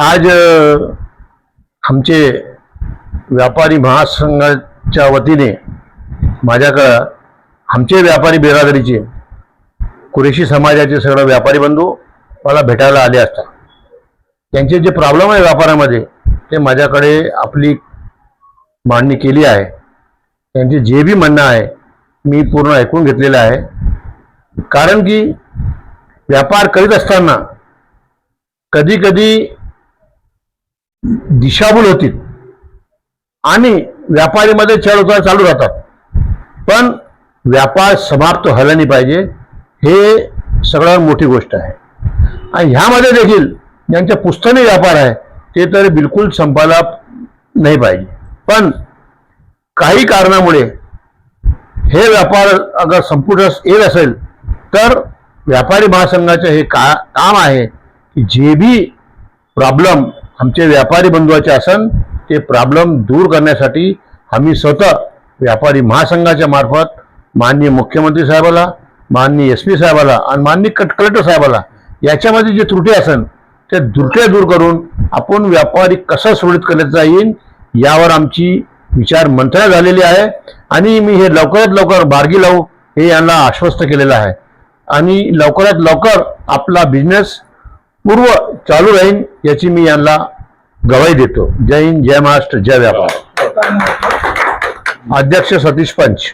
आज आमचे व्यापारी महासंघाच्या वतीने माझ्याकडं आमचे व्यापारी बिरादरीचे कुरेशी समाजाचे सगळं व्यापारी बंधू मला भेटायला आले असतात. त्यांचे जे प्रॉब्लेम आहे व्यापारामध्ये ते माझ्याकडे आपली मांडणी केली आहे. त्यांचे जे बी म्हणणं आहे मी पूर्ण ऐकून घेतलेलं आहे. कारण की व्यापार करीत असताना कधी कधी दिशाभूल होतील. आणि व्यापारीमध्ये चढ उतार चालू राहतात. पण व्यापार समाप्त व्हायला नाही पाहिजे. हे सगळ्यात मोठी गोष्ट आहे. आणि ह्यामध्ये देखील ज्यांच्या पुस्तकी व्यापार आहे ते तर बिलकुल संपायला नाही पाहिजे. पण काही कारणामुळे हे व्यापार अगर संपुटास येत असेल तर व्यापारी महासंघाचं हे का काम आहे. की जे बी प्रॉब्लेम आमचे व्यापारी बंधुवाचे असन ते प्रॉब्लेम दूर करण्यासाठी आम्ही स्वतः व्यापारी महासंघाच्या मार्फत माननीय मुख्यमंत्री साहेबाला माननीय एस पी साहेबाला आणि माननीय कट कलेक्टर साहेबाला याच्यामध्ये जे त्रुटी असन त्या त्रुट्या दूर करून आपण व्यापारी कसा सुरळीत करण्याचा येईल यावर आमची विचार मंथना झालेली आहे आणि मी हे लवकरात लवकर बार्गी लावू हे यांना आश्वस्त केलेलं आहे. आणि लवकरात लवकर आपला बिझनेस पूर्व चालू राहीन याची मी यांना गवाही देतो. जय हिंद जय महाराष्ट्र जय व्यापार. अध्यक्ष सतीश पंच.